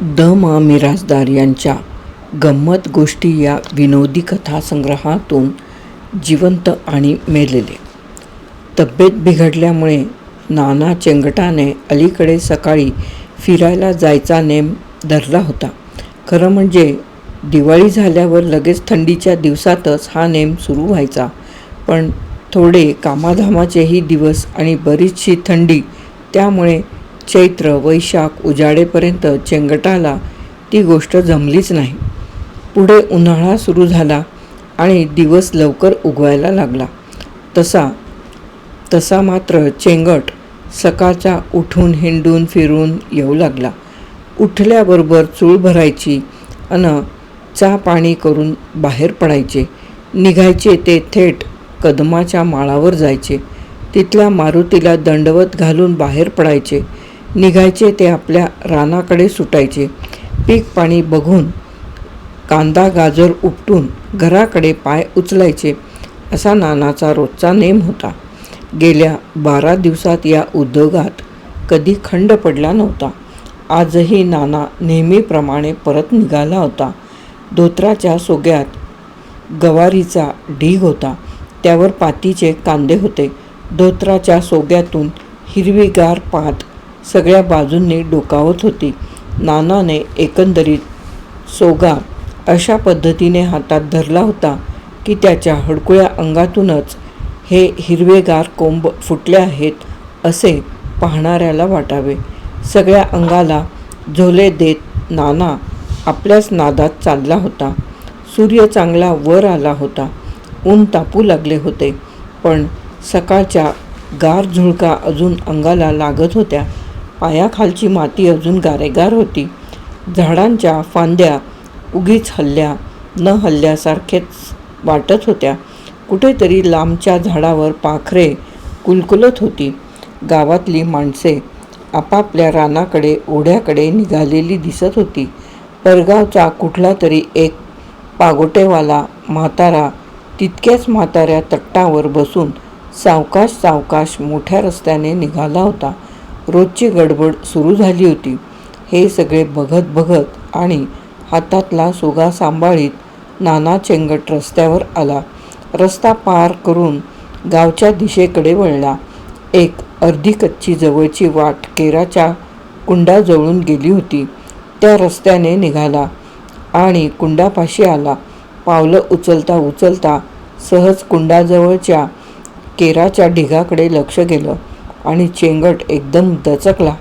The मा मिराजदार यांच्या गंमत गोष्टी या विनोदी कथासंग्रहातून जिवंत आणि मेलेले. तब्येत बिघडल्यामुळे नाना चेंगटाने अलीकडे सकाळी फिरायला जायचा नेम धरला होता. खरं म्हणजे दिवाळी झाल्यावर लगेच थंडीच्या दिवसातच हा नेम सुरू व्हायचा. पण थोडे कामाधामाचेही दिवस आणि बरीचशी थंडी त्यामुळे चैत्र वैशाख उजाडेपर्यंत चेंगटाला ती गोष्ट जमलीच नाही. पुढे उन्हाळा सुरू झाला आणि दिवस लवकर उगवायला लागला. तसा तसा मात्र चेंगट सकाळचा उठून हिंडून फिरून येऊ लागला. उठल्याबरोबर चूळ भरायची अन चा पाणी करून बाहेर पडायचे. निघायचे ते थेट कदमाच्या माळावर जायचे. तिथल्या मारुतीला दंडवत घालून बाहेर पडायचे. निघायचे ते आपल्या रानाकडे सुटायचे. पीक पाणी बघून कांदा गाजर उपटून घराकडे पाय उचलायचे असा नानाचा रोजचा नेम होता. गेल्या बारा दिवसात या उद्योगात कधी खंड पडला नव्हता. आजही नाना नेहमीप्रमाणे परत निघाला होता. धोत्राच्या सोग्यात गवारीचा ढीग होता. त्यावर पातीचे कांदे होते. धोत्राच्या सोग्यातून हिरवीगार पात सगळ्या बाजूंनी डोकावत होती. नानाने एकंदरीत सोगा अशा पद्धतीने हातात धरला होता की त्याच्या हडकुळ्या अंगातूनच हे हिरवेगार कोंब फुटले आहेत असे पाहणाऱ्याला वाटावे. सगळ्या अंगाला झोले देत नाना आपल्याच नादात चालला होता. सूर्य चांगला वर आला होता. ऊन तापू लागले होते. पण सकाळच्या गार झुळका अजून अंगाला लागत होत्या. पायाखालची माती अजून गारेगार होती. झाडांच्या फांद्या उगीच हल्ल्या न हल्ल्यासारखेच वाटत होत्या. कुठेतरी लांबच्या झाडावर पाखरे कुलकुलत होती. गावातली माणसे आपापल्या रानाकडे ओढ्याकडे निघालेली दिसत होती. परगावचा कुठला तरी एक पागोटेवाला म्हातारा तितक्याच म्हाताऱ्या तट्टावर बसून सावकाश सावकाश मोठ्या रस्त्याने निघाला होता. रोजची गडबड सुरू झाली होती. हे सगळे बघत बघत आणि हातातला सुगा सांभाळीत नाना चेंगट रस्त्यावर आला. रस्ता पार करून गावच्या दिशेकडे वळला. एक अर्धी कच्ची जवळची वाट केराच्या कुंडाजवळून गेली होती. त्या रस्त्याने निघाला आणि कुंडापाशी आला. पावलं उचलता उचलता सहज कुंडाजवळच्या केराच्या ढिगाकडे लक्ष गेलं. आणि चेंगट एकदम दचकला.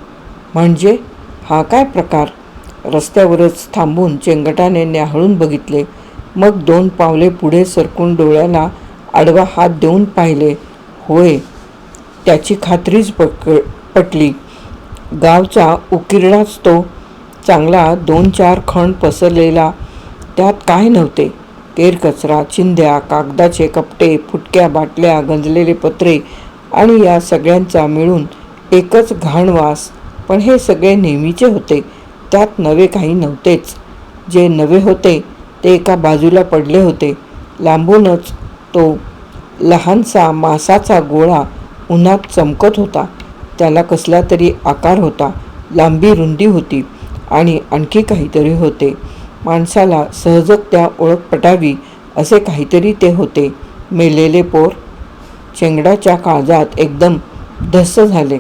म्हणजे हा काय प्रकार? रस्त्यावरच थांबून चेंगटाने न्याहाळून बघितले. मग दोन पावले पुढे सरकून डोळ्याला आडवा हात देऊन पाहिले. होय त्याची खात्रीच पक पटली. गावचा उकिरडाच तो चांगला दोन चार खण पसरलेला. त्यात काय नव्हते? केर कचरा चिंध्या कागदाचे कपटे फुटक्या बाटल्या गंजलेले पत्रे आणि या सगळ्यांचा मिळून एकच घाणवास पण हे सगळे नेहमीचे होते. त्यात नवे काही नव्हतेच. जे नवे होते ते एका बाजूला पडले होते. लांबूनच तो लहानसा मासाचा गोळा उन्हात चमकत होता. त्याला कसला तरी आकार होता. लांबी रुंदी होती आणि आणखी काहीतरी होते. माणसाला सहजत त्या ओळख पटावी असे काहीतरी ते होते. मेलेले पोर चेंगडाच्या काळजात एकदम धस्स झाले.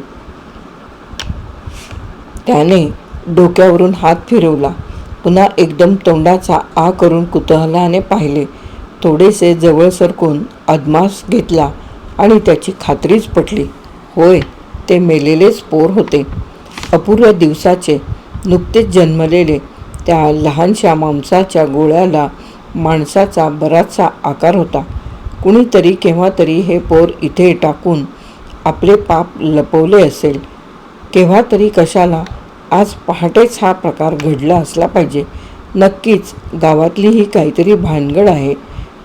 त्याने डोक्यावरून हात फिरवला. पुन्हा एकदम तोंडाचा आ करून कुतूहलाने पाहिले. थोडेसे जवळ सरकून अदमास घेतला आणि त्याची खात्रीच पटली. होय ते मेलेलेच पोर होते. अपूर्व दिवसाचे नुकतेच जन्मलेले त्या लहानशा मांसाच्या गोळ्याला माणसाचा बराचसा आकार होता. कुणीतरी केव्हा तरी हे पोर इथे टाकून आपले पाप लपवले असेल. केव्हा तरी कशाला. आज पहाटेच हा प्रकार घडला असला पाहिजे. नक्कीच गावातली ही काहीतरी भानगड आहे.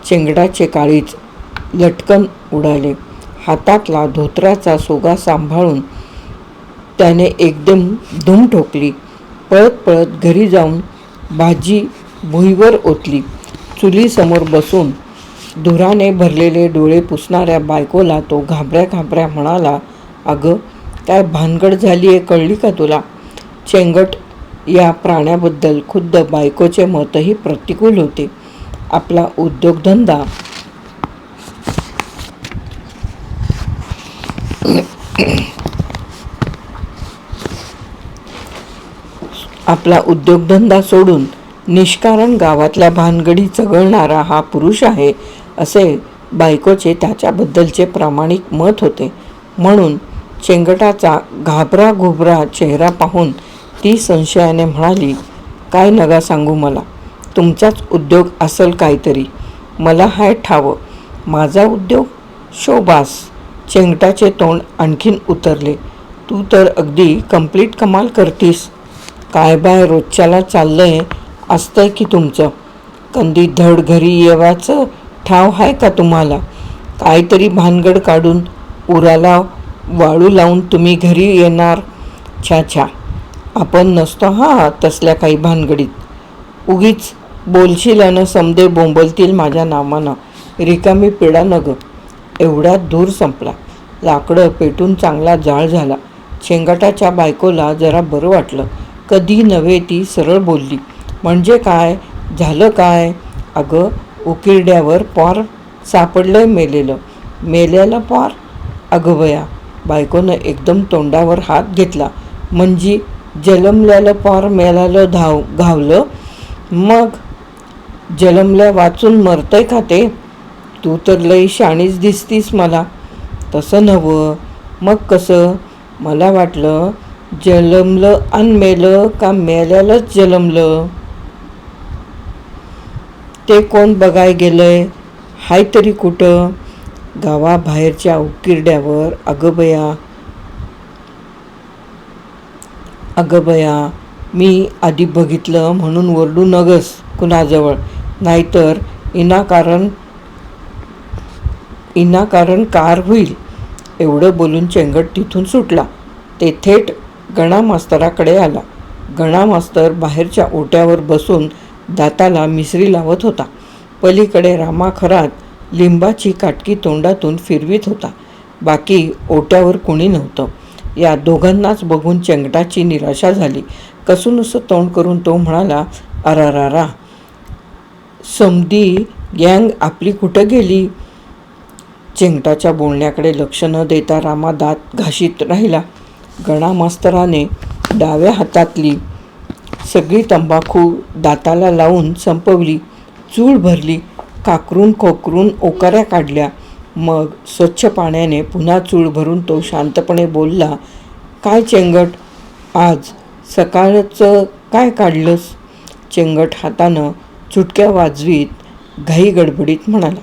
चेंगडाचे काळीच लटकन उडाले. हातातला धोत्राचा सोगा सांभाळून त्याने एकदम धूम ठोकली. पळत पळत घरी जाऊन भाजी भुईवर ओतली. चुलीसमोर बसून धुराने भरलेले डोळे पुसणाऱ्या बायकोला तो घाबऱ्या घाबऱ्या म्हणाला अगं काय भानगड झाली आहे कळली का तुला? चेंगट या प्राण्याबद्दल खुद्द बायकोचे मतही प्रतिकूल होते. आपला उद्योगधंदा आपला उद्योगधंदा सोडून निष्कारण गावातल्या भानगडी चघळणारा हा पुरुष आहे. असे बायकोचे त्याच्याबद्दलचे प्रामाणिक मत होते. म्हणून चेंगटाचा घाबरा घुबरा चेहरा पाहून ती संशयाने म्हणाली काय नगा सांगू मला? तुमचाच उद्योग असेल काहीतरी. मला हाय ठावं. माझा उद्योग? शोबास चेंगटाचे तोंड आणखीन उतरले. तू तर अगदी कंप्लीट कमाल करतीस. काय बाय रोजच्याला चाललंय? असतंय की तुमचं? कंदी धड घरी येवाचं? ठाव आहे का तुम्हाला? काहीतरी भानगड काढून उराला वाळू लावून तुम्ही घरी येणार? छा छा आपण नसतो हा तसल्या काही भानगडीत. उगीच बोलशील अन समदे बोंबलतील माझ्या नामानं. रिकामी पिढा नग. एवढा दूर संपला. लाकडं पेटून चांगला जाळ झाला. शेंगाटाच्या बायकोला जरा बरं वाटलं. कधी नव्हे ती सरळ बोलली. म्हणजे काय? झालं काय? अगं उकिरड्यावर पॉर सापडलंय मेलेलं. मेल्याला पॉर अगं बायकोनं एकदम तोंडावर हात घेतला. म्हणजे जलमल्यालं पॉर मेलालं धाव घावलं. मग जलमल्या वाचून मरतंय का ते? तू तर लई शाणीच दिसतीस मला. तसं नव्हं. मग कसं? मला वाटलं जलमलं आणि मेलं का मेल्यालाच जलमलं? ते कोण बघाय गेलंय? हाय तरी कुठं? गावाबाहेरच्या उकिरड्यावर अगं बया अगं बया मी आधी बघितलं म्हणून ओरडू नगस कुणाजवळ. नाहीतर इनाकारण इनाकारण कार होईल. एवढं बोलून चेंगट तिथून सुटला. ते थेट गणा मास्तराकडे आला. गणा मास्तर बाहेरच्या ओट्यावर बसून दाताला मिसरी लावत होता. पलीकडे रामा खरात लिंबाची काटकी तोंडातून फिरवीत होता. बाकी ओट्यावर कुणी नव्हतं. या दोघांनाच बघून चेंगटाची निराशा झाली. कसूनसं तोंड करून तो म्हणाला अरारारा समधी गँग आपली कुठं गेली? चेंगटाच्या बोलण्याकडे लक्ष न देता रामा दात घाशीत राहिला. गणा मास्तराने डाव्या हातातली सगळी तंबाखू दाताला लावून संपवली चूळ भरली काकरून खोकरून ओकाऱ्या काढल्या. मग स्वच्छ पाण्याने पुन्हा चूळ भरून तो शांतपणे बोलला काय चेंगट आज सकाळचं काय काढलंस? चेंगट हातानं चुटक्या वाजवीत घाई गडबडीत म्हणाला.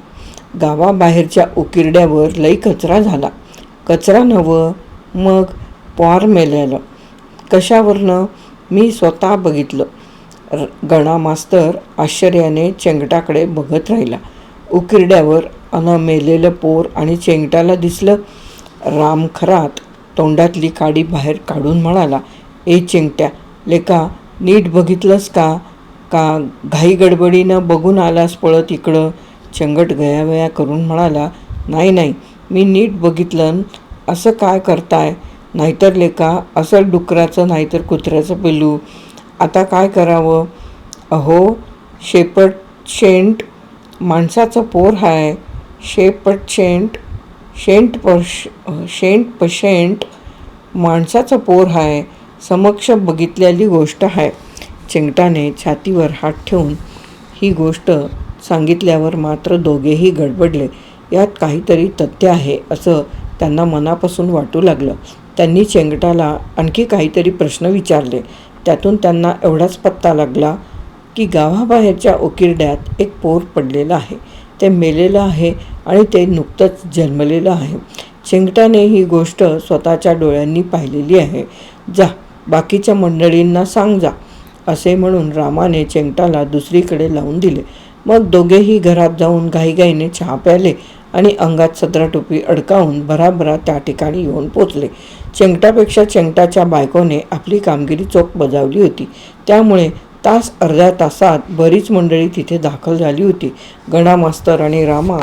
गावाबाहेरच्या उकिरड्यावर लई कचरा झाला. कचरा नवं मग पॉर मेलेलं कशावरनं? मी स्वतः बघितलं. र गणा मास्तर आश्चर्याने चेंगटाकडे बघत राहिला. उकिरड्यावर अन मेलेलं पोर आणि चेंगटाला दिसलं. राम खरात तोंडातली काडी बाहेर काढून म्हणाला ए चेंगट्या लेका नीट बघितलंस का? का घाई गडबडीनं बघून आलास पळत इकडं? चेंगट गयावया करून म्हणाला नाही नाही मी नीट बघितलं असं काय करताय? नाहीतर लेका असं डुकराचं नाहीतर कुत्र्याचं पिलू आता काय करावं? अहो शेपट शेंट माणसाचं पोर हाय. शेपट शेंट शेंट पश शेंट पशेंट माणसाचं पोर हाय. समक्ष बघितलेली गोष्ट आहे चिंगटाने छातीवर हात ठेवून ही गोष्ट सांगितल्यावर मात्र दोघेही गडबडले. यात काहीतरी तथ्य आहे असं त्यांना मनापासून वाटू लागलं. त्यांनी चेंगटाला आणखी काहीतरी प्रश्न विचारले. त्यातून त्यांना एवढाच पत्ता लागला की गावाबाहेरच्या उकिरड्यात एक पोर पडलेलं आहे. ते मेलेलं आहे आणि ते नुकतंच जन्मलेलं आहे. चेंगटाने ही गोष्ट स्वतःच्या डोळ्यांनी पाहिलेली आहे. जा बाकीच्या मंडळींना सांग जा असे म्हणून रामाने चेंगटाला दुसरीकडे लावून दिले. मग दोघेही घरात जाऊन घाईघाईने चहा प्याले आणि अंगात सदरा टोपी अडकावून भराभरा त्या ठिकाणी येऊन पोचले. चेंगटापेक्षा चेंगटाच्या बायकोने आपली कामगिरी चोख बजावली होती. त्यामुळे तास अर्ध्या तासात बरीच मंडळी तिथे दाखल झाली होती. गणा मास्तर आणि रामा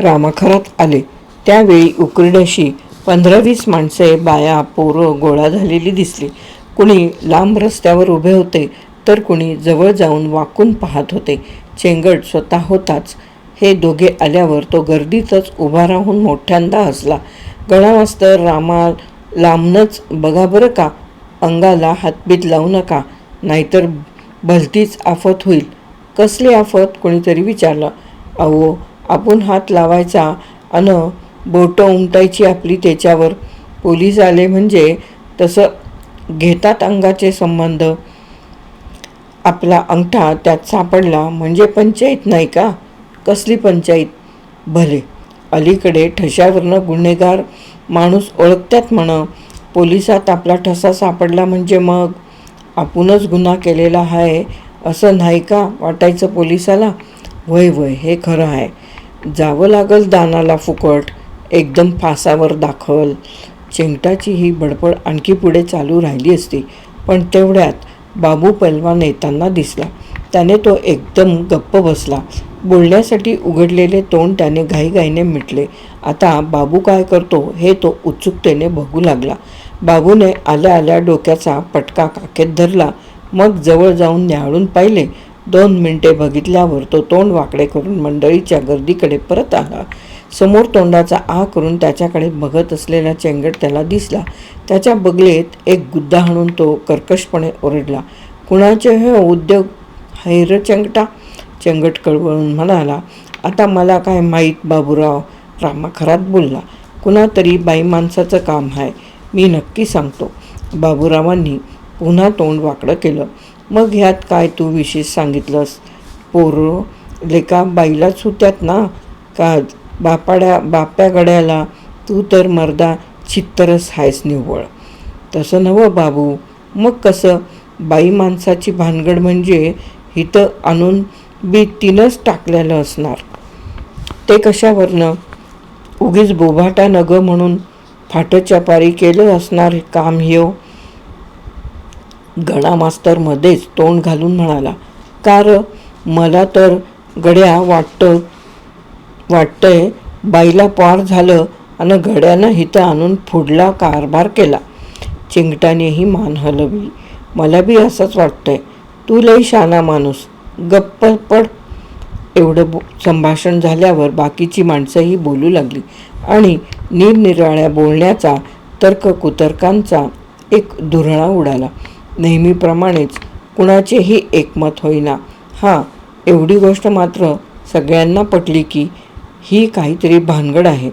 रामाखरात आले. त्यावेळी उकरड्याशी पंधरा वीस माणसे बाया पोरं गोळा झालेली दिसली. कुणी लांब रस्त्यावर उभे होते तर कुणी जवळ जाऊन वाकून पाहत होते. चेंगट स्वतः होताच. हे दोघे आल्यावर तो गर्दीतच उभा राहून मोठ्यांदा हसला. गळामास्तर रामा लांबनच बघा बरं का. अंगाला हातबीत लावू नका नाहीतर भलतीच आफत होईल. कसली आफत? कोणीतरी विचारलं. अहो आपण हात लावायचा अन बोटं उमटायची आपली त्याच्यावर. पोलीस आले म्हणजे तसं घेतात अंगाचे संबंध. आपला अंगठा त्यात सापडला म्हणजे पंचायत नाही का? कसली पंचायत? भले. अलीकडे ठशावरनं गुन्हेगार माणूस ओळखतात म्हण. पोलिसात आपला ठसा सापडला म्हणजे मग? आपणच गुन्हा केलेला आहे असं नाही का वाटायचं पोलिसाला? वय वय हे खरं आहे जावं लागल दानाला फुकट. एकदम फासावर दाखल चिंगटाची ही बडबड आणखी पुढे चालू राहिली असती. पण तेवढ्यात बाबू पैलवान येताना दिसला. त्याने तो एकदम गप्प बसला. बोलण्यासाठी उघडलेले तोंड त्याने घाईघाईने मिटले. आता बाबू काय करतो हे तो उत्सुकतेने बघू लागला. बाबूने आल्या आल्या डोक्याचा पटका काकेत धरला. मग जवळ जाऊन न्याहाळून पाहिले. दोन मिनिटे बघितल्यावर तो तोंड वाकडे करून मंडळीच्या गर्दीकडे परत आला. समोर तोंडाचा आ करून त्याच्याकडे बघत असलेला चेंगट त्याला दिसला. त्याच्या बगलेत एक गुद्दा हाणून तो कर्कशपणे ओरडला. कुणाचे हे उद्योग? हैर चेंगटा. चेंगट कळवळून म्हणाला आता मला काय माहीत बाबूराव. रामा खरात बोलला कुणातरी बाई माणसाचं काम आहे मी नक्की सांगतो. बाबूरावांनी पुन्हा तोंड वाकडं केलं. मग ह्यात काय तू विशेष सांगितलंस? पोरं लेका बाईलाच होत्यात ना? का बापाड्या बाप्या गड्याला तू तर मर्दा चित्तरच आहेस निव्वळ. तसं नवं बाबू. मग कसं? बाई माणसाची भानगड म्हणजे इथं आणून बी तिनंच टाकलेलं असणार. ते कशावरनं? उगीच बोभाटा नग म्हणून फाटच्यापारी केलं असणार काम ह्यो. गणा मास्तर मध्येच तोंड घालून म्हणाला कार मला तर गड्या वाटतं वाटतंय बाईला पार झालं आणि घड्यानं हिथं आणून फुडला कारभार केला. चिंगटानेही मान हलवली. मला बी असंच वाटतंय. तू लई शाना माणूस. गप्प पड. एवढं बो संभाषण झाल्यावर बाकीची माणसंही बोलू लागली. आणि निरनिराळ्या बोलण्याचा तर्क कुतर्कांचा एक धुरळा उडाला. नेहमीप्रमाणेच कुणाचेही एकमत होईना. हां एवढी गोष्ट मात्र सगळ्यांना पटली की ही काहीतरी भानगड आहे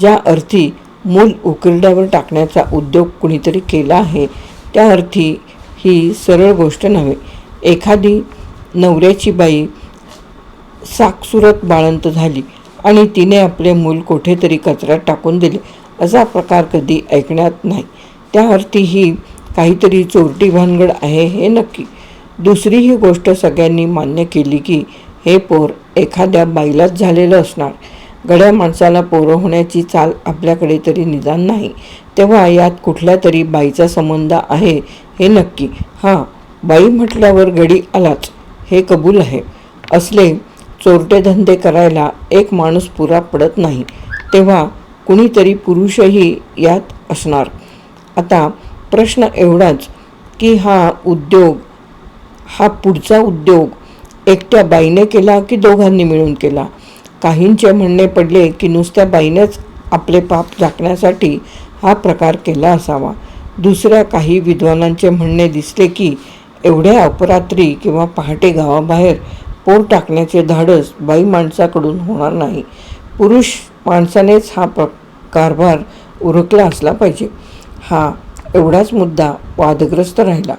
ज्या अर्थी मूल उकिरड्यावर टाकण्याचा उद्योग कुणीतरी केला आहे त्या अर्थी ही सरळ गोष्ट नव्हे. एखादी नवऱ्याची बाई साकसुरत बाळंत झाली आणि तिने आपले मूल कुठेतरी कचऱ्यात टाकून दिले असा प्रकार कधी ऐकण्यात नाही. त्या अर्थी ही काहीतरी चोरटी भानगड आहे हे नक्की. दुसरी ही गोष्ट सगळ्यांनी मान्य केली की हे पोर एखाद्या बाईलाच झालेलं असणार. गड्या माणसाला पोरं होण्याची चाल आपल्याकडे तरी निदान नाही. तेव्हा यात कुठल्या तरी बाईचा संबंध आहे हे नक्की. हां बाई म्हटल्यावर गडी आलाच. हे कबूल आहे. असले चोरटे धंदे करायला एक माणूस पुरा पडत नाही. तेव्हा कुणीतरी पुरुषही यात असणार. आता प्रश्न एवढाच की हा उद्योग हा पुढचा उद्योग एकट्या बाईने केला की दोघांनी मिळून केला? काहींचे म्हणणे पडले की नुसत्या बाईनेच आपले पाप झाकण्यासाठी हा प्रकार केला असावा. दुसऱ्या काही विद्वानांचे म्हणणे दिसले की एवढ्या अपरात्री किंवा पहाटे गावाबाहेर पोर टाकण्याचे धाडस बाई माणसाकडून होणार नाही. पुरुष माणसानेच हा प्र कारभार उरकला असला पाहिजे. हा एवढाच मुद्दा वादग्रस्त राहिला.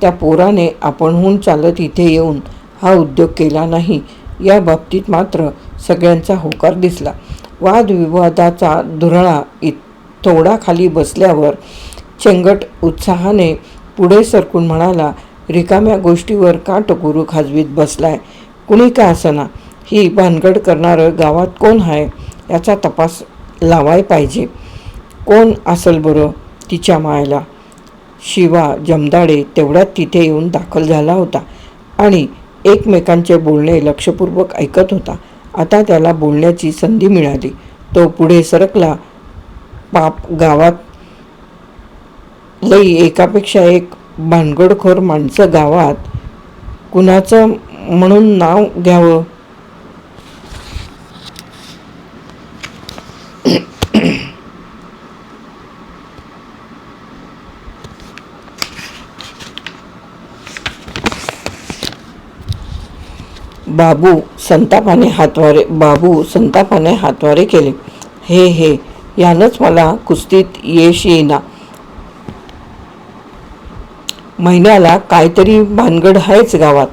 त्या पोराने आपणहून चालत इथे येऊन हा उद्योग केला नाही. या बाबतीत मात्र सगळ्यांचा होकार दिसला. वादविवादाचा धुरळा इत थोडा खाली बसल्यावर चेंगट उत्साहाने पुढे सरकून म्हणाला रिकाम्या गोष्टीवर का टकुरू खाजवीत बसलाय? कुणी का असना? ही भानगड करणारं गावात कोण आहे याचा तपास लावाय पाहिजे. कोण असल बरं तिच्या मायला? शिवा जमदाडे तेवढ्यात तिथे येऊन दाखल झाला होता आणि एकमेकांचे बोलणे लक्षपूर्वक ऐकत होता. आता त्याला बोलण्याची संधी मिळाली. तो पुढे सरकला. पाप गावात लई एकापेक्षा एक भानगडखोर माणसं गावात. कुणाचं म्हणून नाव घ्यावं? बाबू संतापाने हातवारे बाबू संतापाने हातवारे केले. हे हे यानंच मला कुस्तीत यश येईना. महिन्याला काहीतरी भानगड आहेच गावात.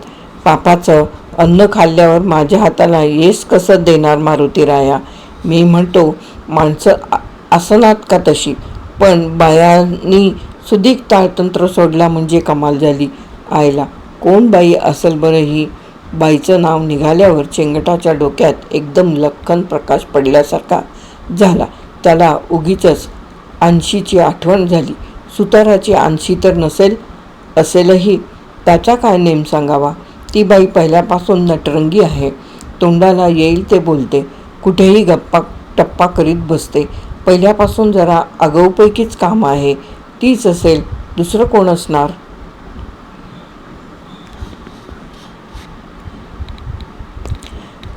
पापाचं अन्न खाल्ल्यावर माझ्या हाताला येस कसं देणार मारुती राया? मी म्हणतो माणसं आसनात का तशी? पण बायांनी सुदीक ताळतंत्र सोडला म्हणजे कमाल झाली. आयला कोण बाई असेल बरं ही? बाईचं नाव निघाल्यावर चेंगटाच्या डोक्यात एकदम लख्खन प्रकाश पडल्यासारखा झाला. त्याला उगीच आणशीची आठवण झाली. सुताराची आणशी तर नसेल असेलही. त्याचा काय नेम सांगावा? ती बाई पहिल्यापासून नटरंगी आहे. तोंडाला येईल ते बोलते. कुठेही गप्पा टप्पा करीत बसते. पहिल्यापासून जरा आगाऊपैकीच काम आहे. तीच असेल दुसरं कोण असणार?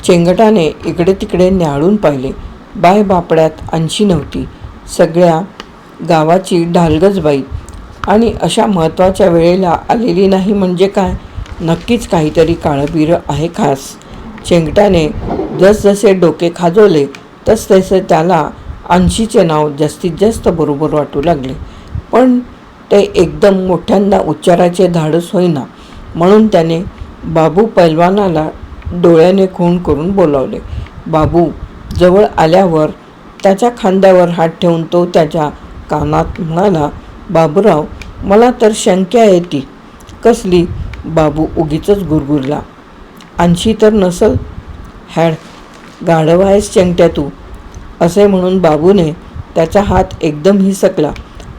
चेंगटाने इकडे तिकडे न्याळून पाहिले. बाय बापड्यात आणशी नव्हती. सगळ्या गावाची ढालगजबाई. आणि अशा महत्त्वाच्या वेळेला आलेली नाही म्हणजे काय? नक्कीच काहीतरी काळंबिरं आहे खास. चेंगटाने जसजसे डोके खाजवले तसतसे त्याला आणशीचे नाव जास्तीत जास्त बरोबर वाटू लागले. पण ते एकदम मोठ्यांदा उच्चाराचे धाडस होईना. म्हणून त्याने बाबू पैलवानाला डोळ्याने खून करून बोलावले. बाबू जवळ आल्यावर त्याच्या खांद्यावर हात ठेवून तो त्याच्या कानात म्हणाला बाबूराव मला तर शंका येते. कसली? बाबू उगीच गुरगुरला. आणशी तर नसल? हॅड गाढव आहेस चंगट्या तू. असे म्हणून बाबूने त्याचा हात एकदम हिसकला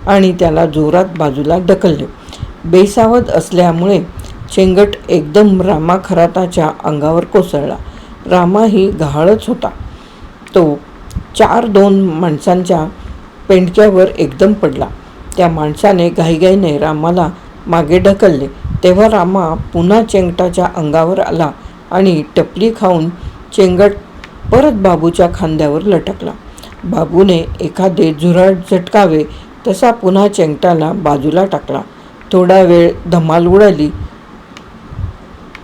आणि त्याला जोरात बाजूला ढकलले. बेसावध असल्यामुळे चेंगट एकदम रामा खराताच्या अंगावर कोसळला. रामा ही गहाळच होता. तो चार दोन माणसांच्या पेंडक्यावर एकदम पडला. त्या माणसाने घाईघाईने रामाला मागे ढकलले. तेव्हा रामा पुन्हा चेंगटाच्या अंगावर आला आणि टपली खाऊन चेंगट परत बाबूच्या खांद्यावर लटकला. बाबूने एखादे झुरळ झटकावे तसा पुन्हा चेंगटाला बाजूला टाकला. थोडा वेळ धमाल उडाली.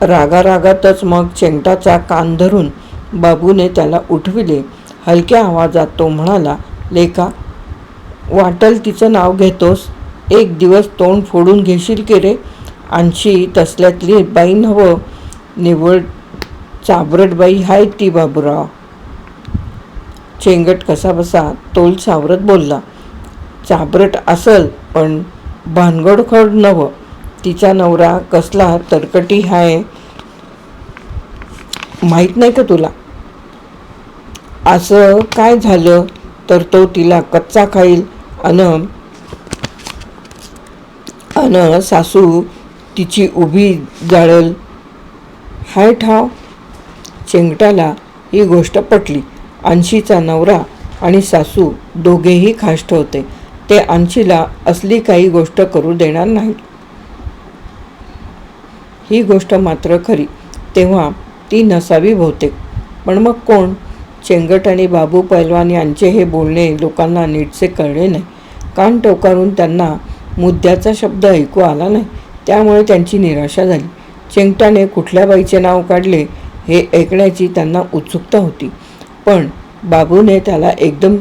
रागारागातच मग चेंगटाचा कान धरून बाबूने त्याला उठविले. हलक्या आवाजात तो म्हणाला लेका वाटल तिचं नाव घेतोस? एक दिवस तोंड फोडून घेशील की रे? आणशी तसल्यातली बाई नवं निवड चाबरट बाई हाय ती बाबूराव. चेंगट कसाबसा तोल सावरत बोलला चाबरट असल पण भानगडखड नवं तिचा नवरा कसला तरकटी हाय माहीत नाही का तुला? असं काय झालं तर तो तिला कच्चा खाईल? अन अन सासू तिची उभी जाळल? हाय ठाव चेंगटाला ही गोष्ट पटली. अंशीचा नवरा आणि सासू दोघेही खाष्ट होते ते अंशीला असली काही गोष्ट करू देणार नाहीत. ही गोष्ट मात्र खरी. तेव्हा ती नसावी बहुतेक. पण मग कोण? चेंगट आणि बाबू पैलवान यांचे हे बोलणे लोकांना नीटसे कळले नाही. कान टोकारून त्यांना मुद्द्याचा शब्द ऐकू आला नाही. त्यामुळे त्यांची निराशा झाली. चेंगटाने कुठल्या बाईचे नाव काढले हे ऐकण्याची त्यांना उत्सुकता होती. पण बाबूने त्याला एकदम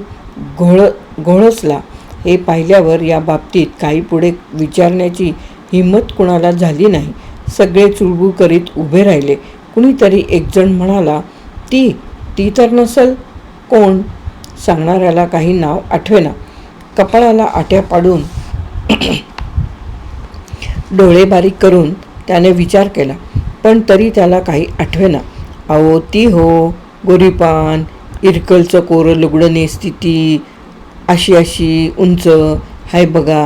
घोळ घोळसला. हे पाहिल्यावर या बाबतीत काही पुढे विचारण्याची हिंमत कुणाला झाली नाही. सगळे चुळबुळ करीत उभे राहिले. कुणीतरी एकजण म्हणाला ती ती तर नसल. कोण? सांगणाऱ्याला काही नाव आठवेना. कपाळाला आट्या पाडून डोळे बारीक करून त्याने विचार केला पण तरी त्याला काही आठवेना. अहो ती हो गोरीपान इरकलचं कोरं लुगडं नेसती ती. अशी अशी उंच हाय बघा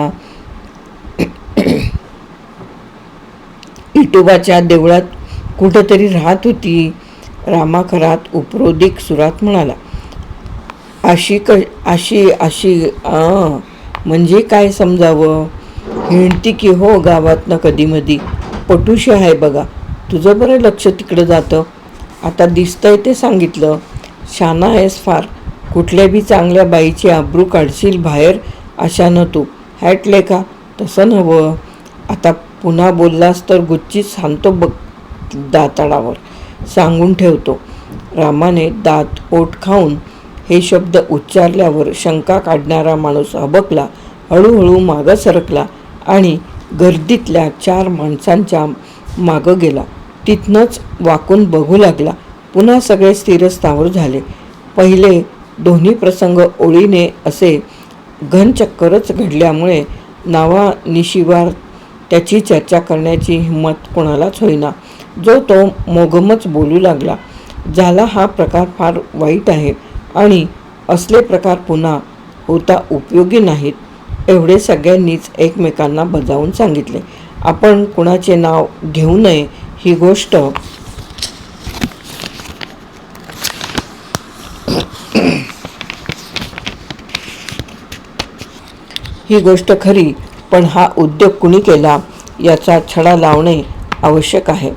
विठोबाच्या देवळात कुठंतरी राहत होती. रामाखरात उपरोधिक सुरात म्हणाला. अशी क अशी अशी म्हणजे काय समजावं? हिंडती की हो गावातनं कधीमधी? पटुशी आहे बघा. तुझं बरं लक्ष तिकडं जातं. आता दिसतंय ते सांगितलं. शाना आहेस फार. कुठल्या बी चांगल्या बाईची आब्रू काढशील बाहेर अशानं तू. हॅटले का तसं नवं आता पुन्हा बोललास तर गुच्ची सांगतो बघ दाताळावर सांगून ठेवतो. रामाने दात ओठ खाऊन हे शब्द उच्चारल्यावर शंका काढणारा माणूस हबकला हळूहळू मागं सरकला आणि गर्दीतल्या चार माणसांच्या मागं गेला. तिथनंच वाकून बघू लागला. पुन्हा सगळे स्थिरस्थावर झाले. पहिले दोन्ही प्रसंग ओळीने असे घनचक्करच घडल्यामुळे नावानिशिवार त्याची चर्चा करण्याची हिंमत कोणालाच होईना. जो तो मोघमच बोलू लागला. झाला हा प्रकार फार वाईट आहे आणि असले प्रकार पुन्हा होता उपयोगी नाहीत एवढे सगळ्यांनीच एकमेकांना बजावून सांगितले. आपण कुणाचे नाव घेऊ नये ही गोष्ट ही गोष्ट खरी. पण हा उद्योग कुणी केला याचा छडा लावणे आवश्यक आहे.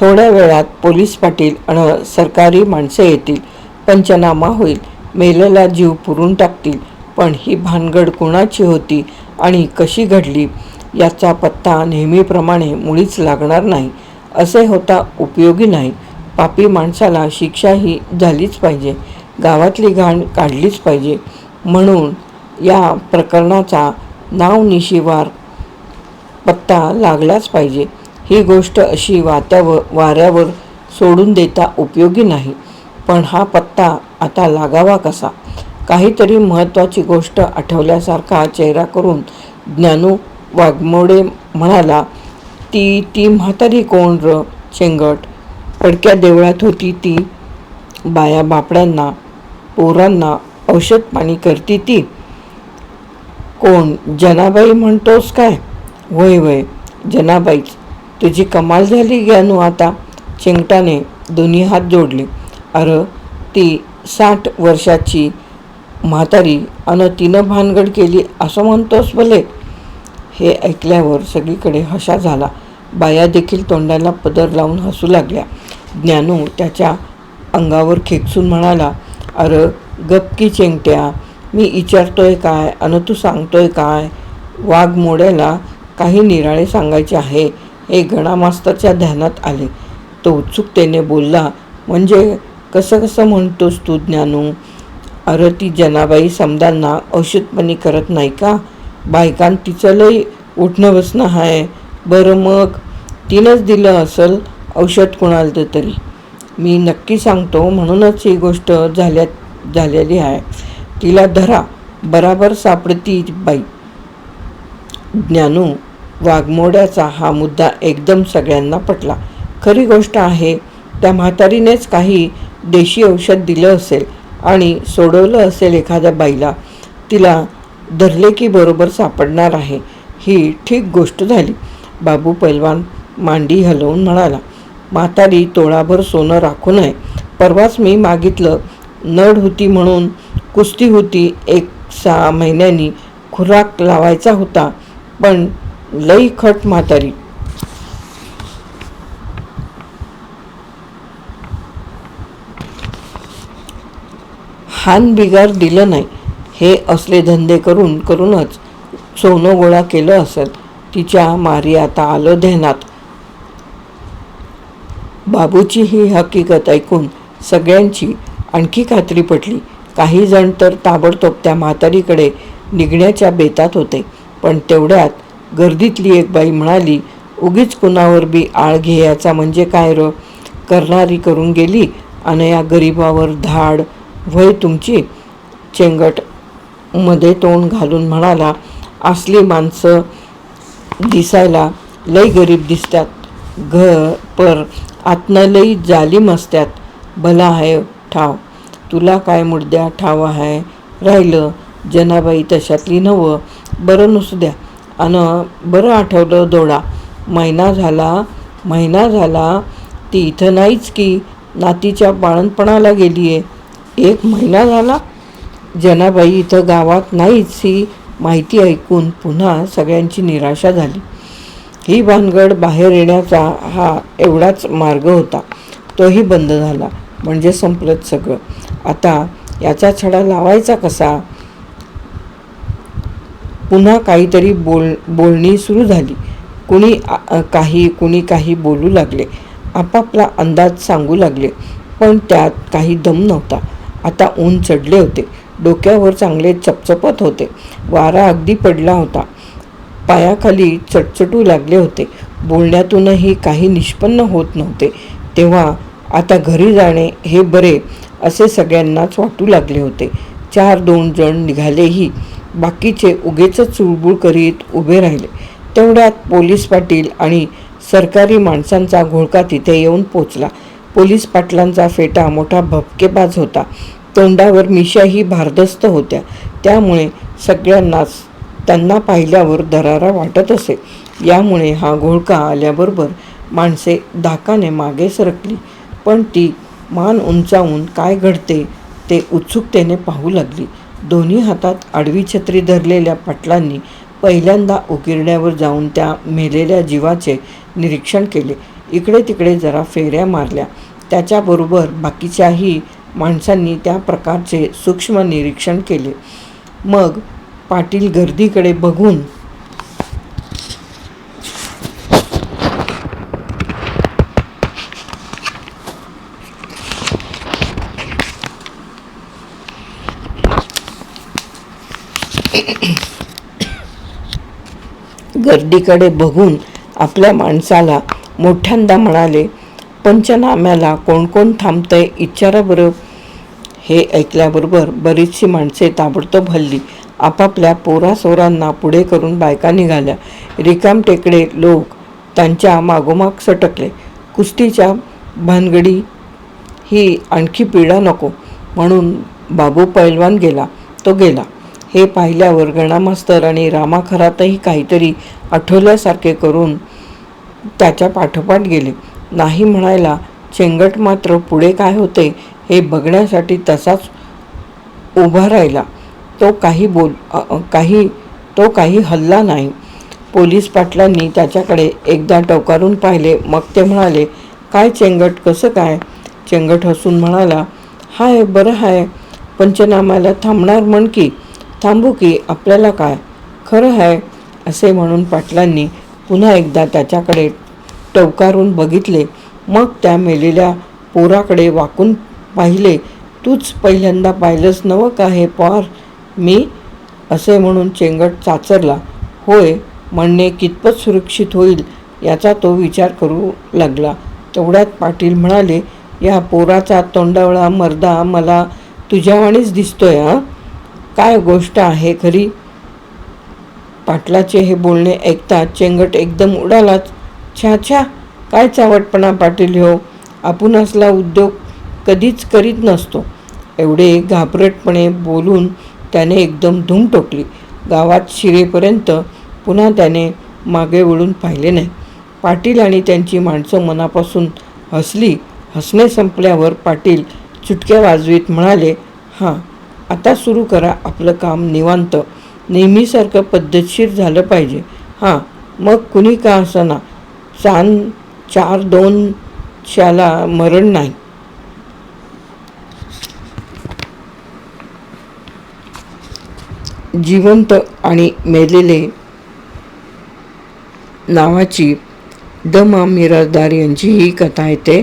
थोड्या वेळात पोलीस पाटील आणि सरकारी माणसे येतील. पंचनामा होईल. मेलेला जीव पुरून टाकतील. पण ही भानगड कुणाची होती आणि कशी घडली याचा पत्ता नेहमीप्रमाणे मुळीच लागणार नाही. असे होता उपयोगी नाही. पापी माणसाला शिक्षा ही झालीच पाहिजे. गावातली घाण काढलीच पाहिजे. म्हणून या प्रकरणाचा नावनिशिवार पत्ता लागलाच पाहिजे. ही गोष्ट अशी वात्यावर वाऱ्यावर सोडून देता उपयोगी नाही. पण हा पत्ता आता लागावा कसा? काहीतरी महत्त्वाची गोष्ट आठवल्यासारखा चेहरा करून ज्ञानू वाघमोडे म्हणाला ती ती म्हातारी कोण र? चेंगट पडक्या देवळात होती ती. बाया बापड्यांना पोरांना औषध पाणी करती ती. कोण? जनाबाई म्हणतोस काय? वय वय. जनाबाईच तुझी कमाल झाली ज्ञानू आता. चिंगटाने दोन्ही हात जोडले. अरे ती साठ वर्षाची म्हातारी अन तिनं भानगड केली असं म्हणतोस भले. हे ऐकल्यावर सगळीकडे हशा झाला. बाया देखील तोंडाला पदर लावून हसू लागल्या. ज्ञानू त्याच्या अंगावर खेकसून म्हणाला अरे गपकी चेंगट्या. मी विचारतोय काय? अन तू सांगतोय काय? वाघ मोड्याला काही निराळे सांगायचे आहे. हे गणामास्तरच्या ध्यानात आले. तो उत्सुकतेने बोलला म्हणजे कसं कसं म्हणतोस तू ज्ञानू? अरे ती जनाबाई समदांना औषधपणी करत नाही का? बायकां तिचं लई उठणं बसणं आहे बरं मग तिनंच दिलं असल औषध कुणाला तर तरी. मी नक्की सांगतो म्हणूनच ही गोष्ट झाल्या झालेली आहे. तिला धरा बराबर सापडती बाई. ज्ञानू वाघमोड्याचा हा मुद्दा एकदम सगळ्यांना पटला. खरी गोष्ट आहे त्या म्हातारीनेच काही देशी औषध दिलं असेल आणि सोडवलं असेल एखाद्या बाईला तिला धरले की बरोबर सापडणार आहे. ही ठीक गोष्ट झाली. बाबू पैलवान मांडी हलवून म्हणाला म्हातारी तोळाभर सोनं राखू नये. परवाच मी मागितलं नड होती म्हणून कुस्ती होती. एक सहा महिन्यांनी खुराक लावायचा होता पण लई खट म्हातारी. हान बिगार दिलं नाही. हे असले धंदे करून करूनच सोनं गोळा केलं असत तिच्या मारी आता आलं ध्यानात. बाबूची ही हकीकत ऐकून सगळ्यांची आणखी खात्री पटली. काही जण तर ताबडतोब त्या म्हातारीकडे निघण्याच्या बेतात होते. पण तेवढ्यात गर्दीतली एक बाई म्हणाली उगीच कुणावर बी आळ घेयाचा म्हणजे काय र? करणारी करून गेली आणि या गरिबावर धाड वय तुमची चेंगटमध्ये तोंड घालून म्हणाला असली माणसं दिसायला लई गरीब दिसतात. घर पर आतनं लई जालीम असतात. भला आहे ठाव. तुला काय मुडद्या ठाव आहे? राहिलं. जनाबाई तशातली नवं. बरं नसू द्या. अन बरं आठवलं दोडा. महिना झाला महिना झाला. ती इथं नाहीच की नातीच्या बाळणपणाला गेली आहे एक महिना झाला. जनाबाई इथं गावात नाहीच ही माहिती ऐकून पुन्हा सगळ्यांची निराशा झाली. ही भानगड बाहेर येण्याचा हा एवढाच मार्ग होता. तोही बंद झाला. म्हणजे संपलंच सगळं. आता याचा छडा लावायचा कसा? पुन्हा काहीतरी बोल बोलणी सुरू झाली. कुणी काही कुणी काही बोलू लागले. आपापला अंदाज सांगू लागले. पण त्यात काही दम नव्हता. आता ऊन चढले होते. डोक्यावर चांगले चपचपत होते. वारा अगदी पडला होता. पायाखाली चटचटू लागले होते. बोलण्यातूनही काही निष्पन्न होत नव्हते. तेव्हा आता घरी जाणे हे बरे असे सगळ्यांनाच वाटू लागले होते. चार दोन जण निघालेही बाकीचे उगेच चुळबुळ करीत उभे राहिले. तेवढ्यात पोलीस पाटील आणि सरकारी माणसांचा घोळका तिथे येऊन पोचला. पोलीस पाटलांचा फेटा मोठा भपकेबाज होता. तोंडावर मिशाही भारदस्त होत्या. त्यामुळे सगळ्यांनाच त्यांना पाहिल्यावर दरारा वाटत असे. यामुळे हा घोळका आल्याबरोबर माणसे धाकाने मागे सरकली. पण ती मान उंचावून काय घडते ते उत्सुकतेने पाहू लागली. दोन्ही हातात आडवी छत्री धरलेल्या पाटलांनी पहिल्यांदा उकिरड्यावर जाऊन त्या मेलेल्या जीवाचे निरीक्षण केले. इकडे तिकडे जरा फेऱ्या मारल्या. त्याच्याबरोबर बाकीच्याही माणसांनी त्या प्रकारचे सूक्ष्म निरीक्षण केले. मग पाटील गर्दीकडे बघून गर्दीकडे बघून आपल्या माणसाला मोठ्यांदा म्हणाले पंचनाम्याला कोण कोण थांबतंय इचारा बरं. हे ऐकल्याबरोबर बरीचशी माणसे ताबडतोब हल्ली आपापल्या पोरासोरांना पुढे करून बायका निघाल्या. रिकाम टेकडे लोक त्यांच्या मागोमाग सटकले. कुस्तीच्या भानगडी ही आणखी पिढा नको म्हणून बाबू पैलवान गेला तो गेला. हे पाहिल्यावर गणामास्तर आणि रामाखरातही काहीतरी आठवल्यासारखे करून त्याच्या पाठोपाठ गेले. नाही म्हणायला चेंगट मात्र पुढे काय होते हे बघण्यासाठी तसाच उभा राहिला. तो काही बोल काही तो काही हल्ला नाही. पोलीस पाटलांनी त्याच्याकडे एकदा टवकारून पाहिले. मग ते म्हणाले काय चेंगट? कसं काय? चेंगट हसून म्हणाला हाय बरं हाय. पंचनामाला थांबणार म्हण की थांबू की आपल्याला काय? खरं आहे असे म्हणून पाटलांनी पुन्हा एकदा त्याच्याकडे टवकारून बघितले. मग त्या मेलेल्या पोराकडे वाकून पाहिले तूच पहिल्यांदा पाहिलंच नवं का हे पार? मी? असे म्हणून चेंगट चाचरला. होय म्हणणे कितपत सुरक्षित होईल याचा तो विचार करू लागला. तेवढ्यात पाटील म्हणाले या पोराचा तोंडावळा मर्दा मला तुझ्यावाणीच दिसतोय हा? काय गोष्ट आहे खरी? पाटलाचे हे बोलणे ऐकता चेंगट एकदम उडालाच. छा छा काय चावटपणा पाटील हो? आपण असला उद्योग कधीच करीत नसतो. एवढे घाबरटपणे बोलून त्याने एकदम धूम टोकली. गावात शिरेपर्यंत पुन्हा त्याने मागे वळून पाहिले नाही. पाटील आणि त्यांची माणसं मनापासून हसली. हसणे संपल्यावर पाटील चुटक्या वाजवीत म्हणाले हां आता सुरू करा आपलं काम निवांत. नेहमीसारखं पद्धतशीर झालं पाहिजे. हां मग कुणी का असना चान चार दोन शाला मरण नाही. जिवंत आणि मेलेले नावाची द मा मिराजदार यांची ही कथा येते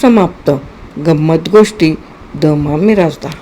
समाप्त. गंमत गोष्टी द मा मिराजदार.